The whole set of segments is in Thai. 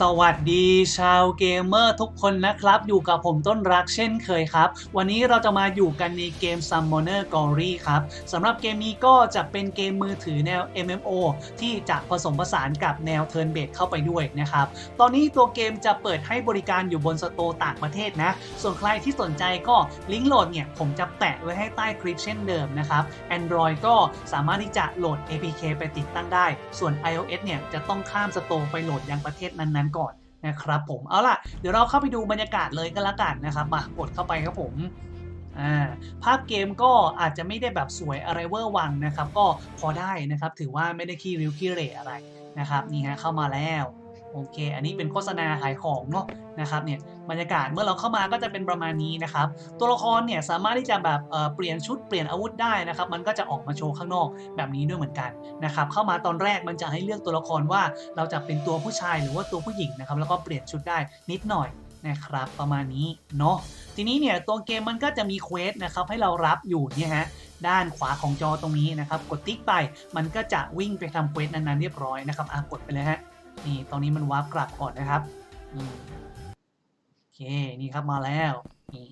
สวัสดีชาวเกมเมอร์ทุกคนนะครับ อยู่กับผมต้นรักเช่นเคยครับ วันนี้เราจะมาอยู่กันในเกม Summoner Glory ครับสำหรับเกมนี้ก็จะเป็นเกมมือถือแนว MMO ที่จะผสมผสานกับแนว Turn b a s e เข้าไปด้วยนะครับ ตอนนี้ตัวเกมจะเปิดให้บริการอยู่บนสโตร์ต่างประเทศนะ ส่วนใครที่สนใจก็ลิงก์โหลดเนี่ยผมจะแปะไว้ให้ใต้คลิปเช่นเดิมนะครับ Android ก็สามารถที่จะโหลด APK ไปติดตั้งได้ ส่วน iOS เนี่ยจะต้องข้ามสโตร์ไปโหลดยังประเทศนั้นๆก่อนนะครับผมเอาล่ะเดี๋ยวเราเข้าไปดูบรรยากาศเลยก็แล้วกันนะครับมากดเข้าไปครับผมภาพเกมก็อาจจะไม่ได้แบบสวยอะไรเวอร์วังนะครับ ก็พอได้นะครับ ถือว่าไม่ได้ขี้ริ้วขี้เหร่อะไรนะครับนี่ฮะเข้ามาแล้ว โอเค อันนี้เป็นโฆษณาขายของเนาะนะครับเนี่ยบรรยากาศเมื่อเราเข้ามาก็จะเป็นประมาณนี้นะครับ ตัวละครเนี่ยสามารถที่จะแบบเเปลี่ยนชุดเปลี่ยนอาวุธได้นะครับ มันก็จะออกมาโชว์ข้างนอกแบบนี้ด้วยเหมือนกันนะครับเข้ามาตอนแรกมันจะให้เลือกตัวละครว่าเราจะเป็นตัวผู้ชายหรือว่าตัวผู้หญิงนะครับแล้วก็เปลี่ยนชุดได้นิดหน่อยนะครับประมาณนี้เนาะทีนี้เนี่ยตัวเกมมันก็จะมีเควสนะครับให้เรารับอยู่เนี่ยฮะด้านขวาของจอตรงนี้นะครับ กดติ๊กไปมันก็จะวิ่งไปทำเควสนั้นๆเรียบร้อยนะครับอะกดไปเลยฮะ นี่ตอนนี้มันวาร์ปกลับก่อนนะครับโอเคนี่ครับมาแล้วนี่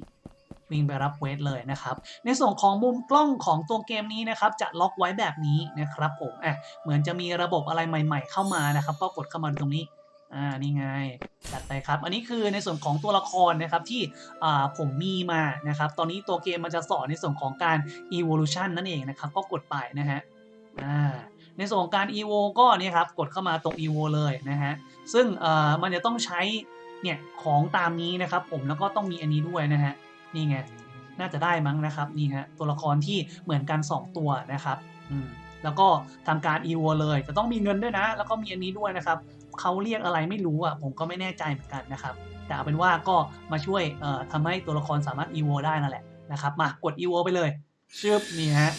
วิ่งไปรับเวทเลยนะครับ ในส่วนของมุมกล้องของตัวเกมนี้นะครับ จะล็อกไว้แบบนี้นะครับผมอะเหมือนจะมีระบบอะไรใหม่ ๆ เข้ามานะครับ ก็กดเข้ามาตรงนี้อ่านี่ไงจัดไปครับ อันนี้คือในส่วนของตัวละครนะครับที่อ่าผมมีมานะครับ ตอนนี้ตัวเกมมันจะสอนในส่วนของการ evolution นั่นเองนะครับ ก็กดไปนะฮะอ่า ในส่วนของการ evo ก็เนี่ยครับกดเข้ามาตรง evo เลยนะฮะซึ่งเอ่อมันจะต้องใช้เนี่ยของตามนี้นะครับผมแล้วก็ต้องมีอันนี้ด้วยนะฮะนี่ไงน่าจะได้มั้งนะครับนี่ฮะตัวละครที่เหมือนกัน 2 ตัวนะครับอืมแล้วก็ทำการ e v o เลยจะต้องมีเงินด้วยนะ แล้วก็มีอันนี้ด้วยนะครับเขาเรียกอะไรไม่รู้อะผมก็ไม่แน่ใจเหมือนกันนะครับแต่เอาเป็นว่าก็มาช่วยเอ่อทำให้ตัวละครสามารถ e v o ได้นั่นแหละนะครับมากด e v o ไปเลยชึบนี่ฮะ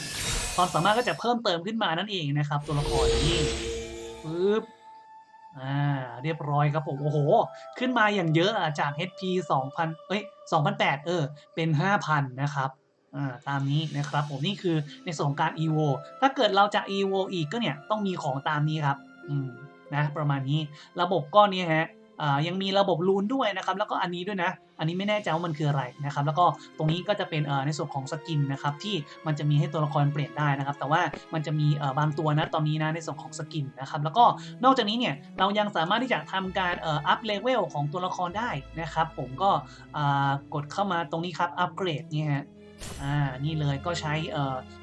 ความสามารถก็จะเพิ่มเติมขึ้นมานั่นเองนะครับ ตัวละครนี่ปึ๊บอ่าเรียบร้อยครับผมโอ้โห ขึ้นมาอย่างเยอะอะจาก HP 2,000เอ้ย2,008เออเป็น 5,000 นะครับอ่าตามนี้นะครับผมนี่คือในส่วนของการ EVO ถ้าเกิดเราจะ EVO อีกก็เนี่ยต้องมีของตามนี้ครับอืมนะประมาณนี้ระบบก็เนี่ยฮะ ยังมีระบบลูนด้วยนะครับ แล้วก็อันนี้ด้วยนะ อันนี้ไม่แน่ใจว่ามันคืออะไรนะครับ แล้วก็ตรงนี้ก็จะเป็นในส่วนของสกินนะครับที่มันจะมีให้ตัวละครเปลี่ยนได้นะครับ แต่ว่ามันจะมีบางตัวนะตอนนี้นะในส่วนของสกินนะครับ แล้วก็นอกจากนี้เนี่ยเรายังสามารถที่จะทำการอัพเลเวลของตัวละครได้นะครับ ผมก็กดเข้ามาตรงนี้ครับ อัปเกรดเนี่ยฮะ อ่า นี่เลยก็ใช้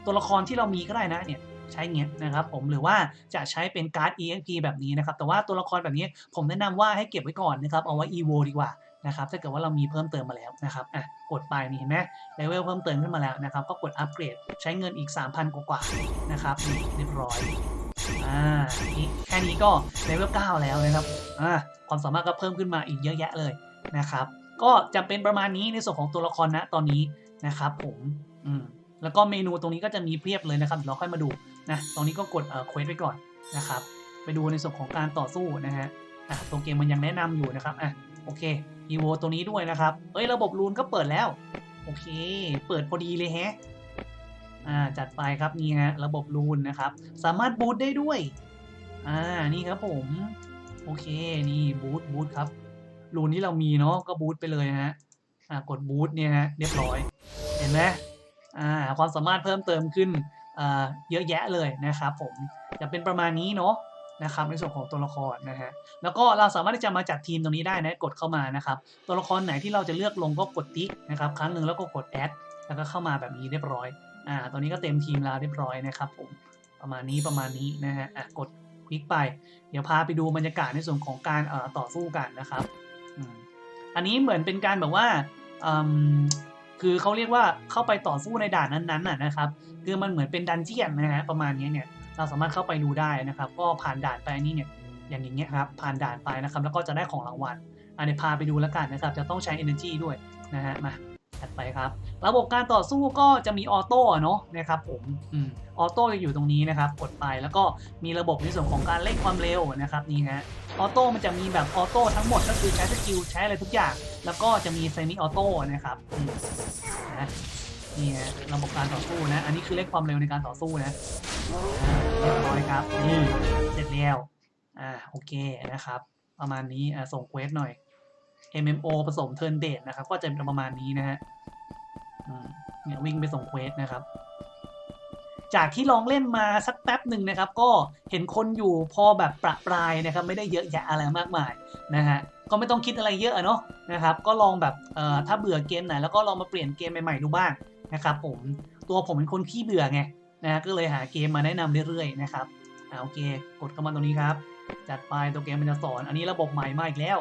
ตัวละครที่เรามีก็ได้นะเนี่ย ใช้เงี้ยนะครับผมหรือว่าจะใช้เป็นการ์ด EXP แบบนี้นะครับแต่ว่าตัวละครแบบนี้ผมแนะนำว่าให้เก็บไว้ก่อนนะครับเอาไว้ EVO ดีกว่านะครับถ้าเกิดว่าเรามีเพิ่มเติมมาแล้วนะครับอะกดไปนี่เห็นไหมเลเวลเพิ่มเติมขึ้นมาแล้วนะครับก็กดอัปเกรดใช้เงินอีก 3,000 กว่าๆนะครับเรียบร้อยอ่าแค่นี้ก็เลเวล9แล้วนะครับอ่าความสามารถก็เพิ่มขึ้นมาอีกเยอะแยะเลยนะครับก็จะเป็นประมาณนี้ในส่วนของตัวละครนะตอนนี้นะครับผมอืมแล้วก็เมนูตรงนี้ก็จะมีเพียบเลยนะครับเราค่อยมาดู นะตรงนี้ก็กดเอ่อเควสไว้ก่อนนะครับ ไปดูในส่วนของการต่อสู้นะฮะอะตรงเกมมันยังแนะนำอยู่นะครับอะโอเค e v o ตัวนี้ด้วยนะครับเอ้ยระบบรูนก็เปิดแล้ว โอเค เปิดพอดีเลยแฮะอ่าจัดไปครับนี่ฮะระบบรูนนะครับ สามารถบูตได้ด้วยอ่านี่ครับผมโอเคนี่บูตบูตครับรูนที่เรามีเนาะก็บูตไปเลยฮะอ่ากดบูตเนี่ยฮะเรียบร้อย เห็นไหมอ่าความสามารถเพิ่มเติมขึ้น เยอะแยะเลยนะครับผมจะเป็นประมาณนี้เนาะนะครับในส่วนของตัวละครนะฮะแล้วก็เราสามารถที่จะมาจัดทีมตรงนี้ได้นะกดเข้ามานะครับตัวละครไหนที่เราจะเลือกลงก็กดติ๊กนะครับครั้งหนึ่งแล้วก็กดแอดแล้วก็เข้ามาแบบนี้เรียบร้อยอ่าตอนนี้ก็เต็มทีมแล้วเรียบร้อยนะครับผมประมาณนี้ประมาณนี้นะฮะอะกดคลิกไป เดี๋ยวพาไปดูบรรยากาศในส่วนของการเอ่อต่อสู้กันนะครับอืมอันนี้เหมือนเป็นการแบบว่าอืม คือเขาเรียกว่าเข้าไปต่อสู้ในด่านนั้นๆน่ะนะครับ คือมันเหมือนเป็นดันเจียนนะฮะประมาณนี้เนี่ยเราสามารถเข้าไปดูได้นะครับ ก็ผ่านด่านไปนี่เนี่ยอย่างอย่างเงี้ยครับผ่านด่านไปนะครับ แล้วก็จะได้ของรางวัลอันนี้พาไปดูแล้วกันนะครับ จะต้องใช้ energy ด้วยนะฮะมา ถัดไปครับ ระบบการต่อสู้ก็จะมีออโต้เนาะนะครับผมอืมออโต้จะอยู่ตรงนี้นะครับ กดไปแล้วก็มีระบบในส่วนของการเร่งความเร็วนะครับนี่ฮะออโต้มันจะมีแบบออโต้ทั้งหมดก็คือใช้สกิลใช้อะไรทุกอย่าง แล้วก็จะมีเซมิออโต้นะครับอืมนะนี่ฮะระบบการต่อสู้นะ อันนี้คือเร่งความเร็วในการต่อสู้นะเรียบร้อยครับนี่เสร็จแล้วอ่าโอเคนะครับ ประมาณนี้อะส่งเควสหน่อย MMO ผสมเทิร์นเดทนะครับ ก็จะเป็นประมาณนี้นะฮะเนี่ยวิ่งไปส่งเควสนะครับ จากที่ลองเล่นมาสักแป๊บหนึ่งนะครับ ก็เห็นคนอยู่พอแบบประปรายนะครับ ไม่ได้เยอะแยะอะไรมากมายนะฮะก็ไม่ต้องคิดอะไรเยอะเนาะนะครับ ก็ลองแบบเอ่อถ้าเบื่อเกมไหนแล้วก็ลองมาเปลี่ยนเกมใหม่ๆดูบ้างนะครับ ผมตัวผมเป็นคนขี้เบื่อไงนะฮะก็เลยหาเกมมาแนะนำเรื่อยๆนะครับอ่าโอเค กดเข้ามาตรงนี้ครับ จัดไปตัวเกมมันจะสอน อันนี้ระบบใหม่มาอีกแล้ว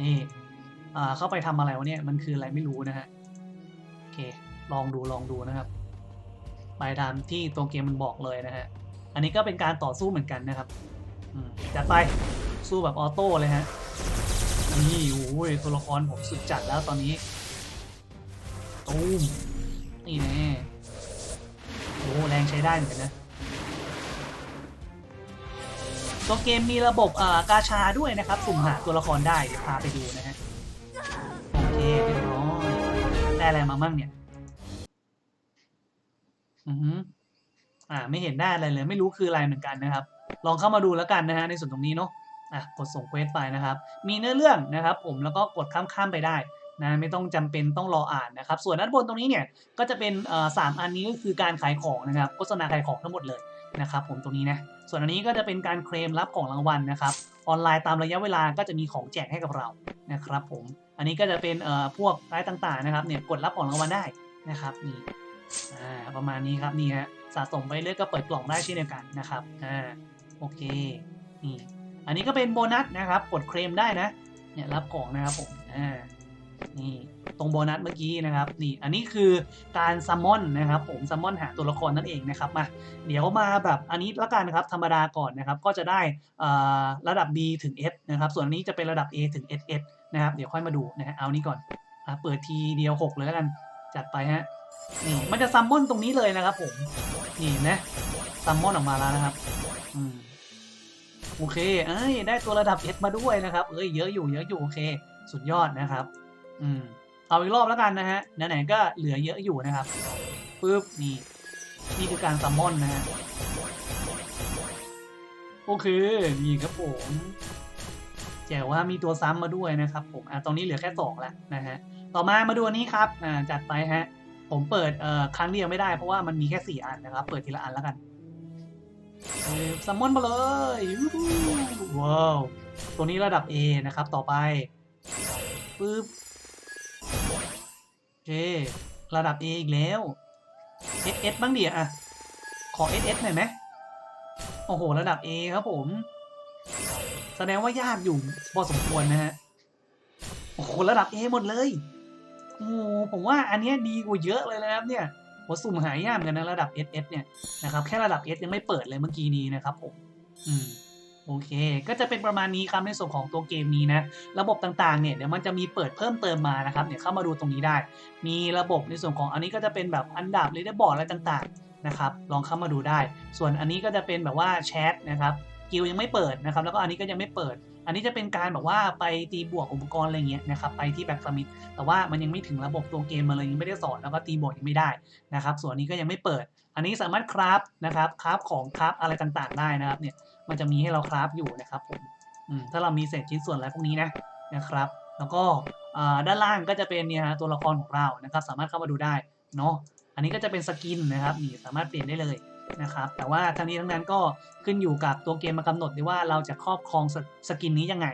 นี่ เข้าไปทำอะไรวะเนี่ย มันคืออะไรไม่รู้นะฮะ โอเค ลองดูลองดูนะครับ ไปตามที่ตัวเกมมันบอกเลยนะฮะ อันนี้ก็เป็นการต่อสู้เหมือนกันนะครับจัดไป สู้แบบออโต้เลยฮะ นี่โอ้ยตัวละครผมสุดจัดแล้วตอนนี้ตูมนี่แน่โอ้แรงใช้ได้เหมือนกันนะตัวเกมมีระบบอ่ากาชาด้วยนะครับ สุ่มหาตัวละครได้เดี๋ยวพาไปดูนะฮะ เคเรียบร้อยได้อะไรมามั่งเนี่ย อือฮึอ่า ไม่เห็นได้อะไรเลย ไม่รู้คืออะไรเหมือนกันนะครับ ลองเข้ามาดูแล้วกันนะฮะในส่วนตรงนี้เนาะอะกดส่งเควสไปนะครับ มีเนื้อเรื่องนะครับ ผมแล้วก็กดข้ามๆไปได้นะไม่ต้องจำเป็นต้องรออ่านนะครับ ส่วนด้านบนตรงนี้เนี่ยก็จะเป็นอ่อสามอันนี้ก็คือการขายของนะครับโฆษณาขายของทั้งหมดเลย นะครับผมตรงนี้นะ ส่วนอันนี้ก็จะเป็นการเคลมรับของรางวัลนะครับ ออนไลน์ตามระยะเวลาก็จะมีของแจกให้กับเรานะครับผม อันนี้ก็จะเป็นเอ่อพวกรายต่างๆนะครับเนี่ยกดรับของรางวัลได้นะครับนี่อ่าประมาณนี้ครับนี่ฮะสะสมไปเรื่อยก็เปิดกล่องได้เช่นเดียวกันนะครับอ่าโอเคนี่อันนี้ก็เป็นโบนัสนะครับกดเคลมได้นะเนี่ยรับของนะครับผมอ่า นี่ตรงโบนัสเมื่อกี้นะครับนี่อันนี้คือการซัมมอนนะครับ ผมซัมมอนหาตัวละครนั่นเองนะครับมาเดี๋ยวมาแบบอันนี้ละกันนะครับธรรมดาก่อนนะครับก็จะได้ระดับ B ถึง S นะครับส่วนอันนี้จะเป็นระดับ A ถึง SS นะครับเดี๋ยวค่อยมาดูนะฮะเอานี้ก่อนอเปิดทีเดียว 6 เลยแล้วกันจัดไปฮะนี่มันจะซัมมอนตรงนี้เลยนะครับผมนี่นะซัมมอนออกมาแล้วนะครับอืมโอเคเอ้ยได้ตัวระดับ S มาด้วยนะครับเอ้ยเยอะอยู่เยอะอยู่โอเค สุดยอดนะครับ อืมเอาอีกรอบแล้วกันนะฮะไหนๆก็เหลือเยอะอยู่นะครับปึ๊บนี่นี่คือการซัมมอนนะฮะโอเคนี่ครับผมแจ๋วว่ามีตัวซ้ำมาด้วยนะครับ ผมอะตรงนี้เหลือแค่สองแล้วนะฮะต่อมามาดูอันนี้ครับอ่าจัดไปฮะ ผมเปิดเอ่อครั้งเดียวไม่ได้เพราะว่ามันมีแค่สี่อันนะครับ เปิดทีละอันแล้วกันซัมมอนมาเลยวู้ฮู้ว้าวตัวนี้ระดับ A นะครับ ต่อไปปึ๊บ เค ระดับ A อีกแล้ว SS บ้างดิอะขอ SS หน่อยไหมโอ้โห ระดับ A ครับผม แสดงว่ายากอยู่พอสมควรนะฮะ โอ้โห ระดับ A หมดเลย โอ้ผมว่าอันนี้ดีกว่าเยอะเลยนะครับเนี่ยหัวสุ่มหายากเหมือนกันนะระดับ SS เนี่ยนะครับ แค่ระดับ S ยังไม่เปิดเลยเมื่อกี้นี้นะครับผม อืม โอเค ก็จะเป็นประมาณนี้ครับในส่วนของตัวเกมนี้นะ ระบบต่างๆ เนี่ยเดี๋ยวมันจะมีเปิดเพิ่มเติมมานะครับเนี่ยวเข้ามาดูตรงนี้ได้ มีระบบในส่วนของอันนี้ก็จะเป็นแบบอันดับเลเดอร์บอร์ดอะไรต่างๆ นะครับ ลองเข้ามาดูได้ ส่วนอันนี้ก็จะเป็นแบบว่าแชทนะครับ กิลยังไม่เปิดนะครับ แล้วก็อันนี้ก็ยังไม่เปิด อันนี้จะเป็นการแบบว่าไปตีบวกอุปกรณ์อะไรเงี้ยนะครับ ไปที่แบ็กสมิธแต่ว่ามันยังไม่ถึงระบบตัวเกมมาเลยยังไม่ได้สอน แล้วก็ตีบวกยังไม่ได้นะครับ ส่วนนนี้ก็ยังไม่เปิด อันนี้สามารถคราฟนะครับคราฟของคราฟอะไรต่างๆ ได้นะครับเนี่ยมันจะมีให้เราคราฟอยู่นะครับผมถ้าเรามีเศษชิ้นส่วนอะไรพวกนี้นะนะครับ แล้วก็ด้านล่างก็จะเป็นเนี่ยฮะตัวละครของเรานะครับ สามารถเข้ามาดูได้เนาะอันนี้ก็จะเป็นสกินนะครับนี่สามารถเปลี่ยนได้เลยนะครับแต่ว่าทั้งนี้ทั้งนั้นก็ขึ้นอยู่กับตัวเกมมากำหนดด้วยว่าเราจะครอบครองสสกินนี้ยังไง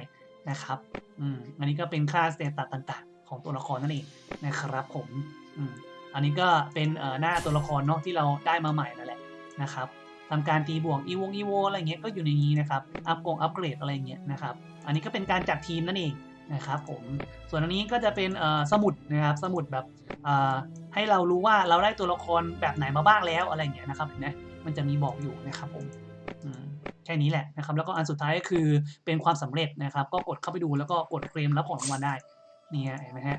นะครับอืมอันนี้ก็เป็นค่าสเตตัสต่าง ๆ ของตัวละครนั่นเองนะครับผมอืม อันนี้ก็เป็นหน้าตัวละครเนาะที่เราได้มาใหม่นั่นแหละนะครับทำการตีบวกอีวงอีโวอะไรเงี้ยก็อยู่ในนี้นะครับอัพกงอัพเกรดอะไรเงี้ยนะครับอันนี้ก็เป็นการจัดทีมนั่นเองนะครับผมส่วนอันนี้ก็จะเป็นสมุดนะครับสมุดแบบให้เรารู้ว่าเราได้ตัวละครแบบไหนมาบ้างแล้วอะไรเงี้ยนะครับเห็นไหมมันจะมีบอกอยู่นะครับผมอืมแค่นี้แหละนะครับแล้วก็อันสุดท้ายก็คือเป็นความสำเร็จนะครับ ก็กดเข้าไปดูแล้วก็กดเคลมรับของรางวัลได้นี่เห็นไหมฮะ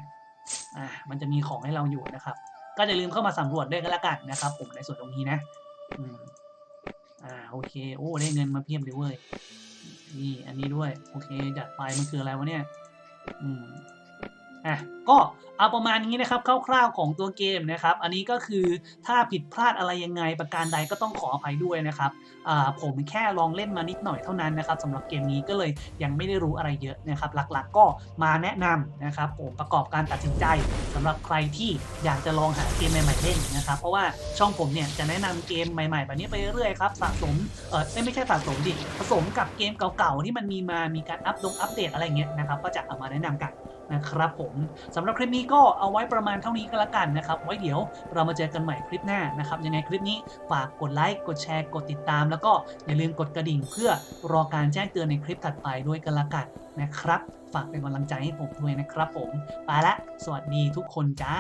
อ่ามันจะมีของให้เราอยู่นะครับ ก็อย่าลืมเข้ามาสำรวจด้วยกันละกันนะครับ ผมในส่วนตรงนี้นะอืมอ่าโอเค โอ้ได้เงินมาเพียบเลยเว้ยนี่อันนี้ด้วย โอเคจัดไปมันคืออะไรวะเนี่ย อืม อะก็เอาประมาณนี้นะครับคร่าวๆของตัวเกมนะครับ อันนี้ก็คือถ้าผิดพลาดอะไรยังไงประการใดก็ต้องขออภัยด้วยนะครับอ่าผมแค่ลองเล่นมานิดหน่อยเท่านั้นนะครับสำหรับเกมนี้ก็เลยยังไม่ได้รู้อะไรเยอะนะครับ หลักๆก็มาแนะนำนะครับผมประกอบการตัดสินใจสำหรับใครที่อยากจะลองหาเกมใหม่ๆเล่นนะครับ เพราะว่าช่องผมเนี่ยจะแนะนำเกมใหม่ๆแบบนี้ไปเรื่อยๆครับสะสมเออไม่ไม่ใช่สะสมดิผสมกับเกมเก่าๆที่มันมีมามีการอัปดงอัปเดตอะไรเงี้ยนะครับก็จะเอามาแนะนำกัน นะครับผมสำหรับคลิปนี้ก็เอาไว้ประมาณเท่านี้ก็แล้วกันนะครับ ไว้เดี๋ยวเรามาเจอกันใหม่คลิปหน้านะครับ ยังไงคลิปนี้ฝากกดไลค์กดแชร์กดติดตาม แล้วก็อย่าลืมกดกระดิ่ง เพื่อรอการแจ้งเตือนในคลิปถัดไปด้วยกันละกันนะครับ ฝากเป็นกำลังใจให้ผมด้วยนะครับผมไปละ สวัสดีทุกคนจ้า